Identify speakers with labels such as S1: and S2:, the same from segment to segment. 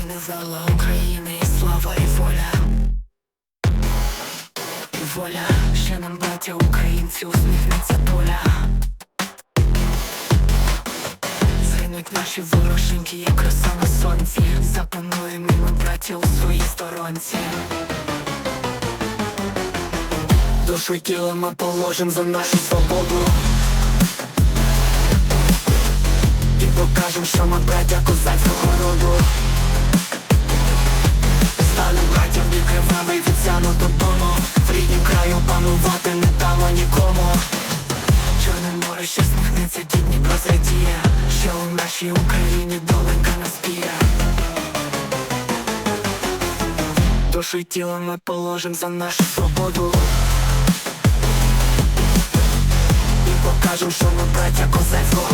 S1: України, зала України, слава і воля. І воля, ще нам, браття українці, усміхнеться доля. Згинуть наші вороженьки, як краса на сонці. Запануємо ми, браття, у своїй сторонці. Душу й тіло ми положим за нашу свободу. І покажем, що ми браття козацького відсяну додому. В ріднім краю панувати не дамо нікому. Чорне море ще сміхнеться, дід Дніпро зрадіє Що у нашій Україні доленька нас п'є. Душу й тіло ми положим за нашу свободу. І покажем, що ми браття козацького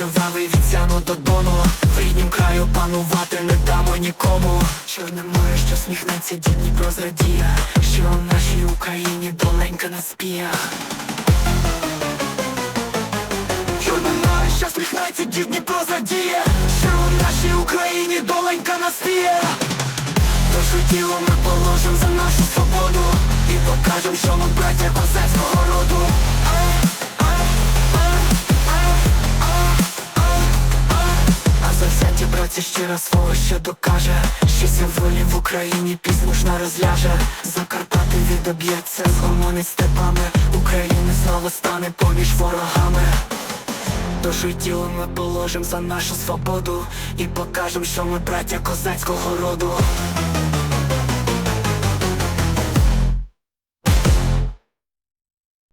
S1: кривавий відсяну додому В ріднім краю панувати не дамо нікому. Чорне море, що сміхнеться, дід Дніпро зрадіє Що в нашій Україні доленька нас п'є Чорне море, що сміхнеться, дід Дніпро зрадіє Що в нашій Україні доленька нас п'є Душу тіло ми положим за нашу свободу. І покажем, що ми браття козацького раз свого ще докаже Шість волі в Україні не розляже. Закарпати відоб'ється, згомонить степами Україна знову стане поміж ворогами. Душу тіло ми положим за нашу свободу І покажем, що ми браття козацького роду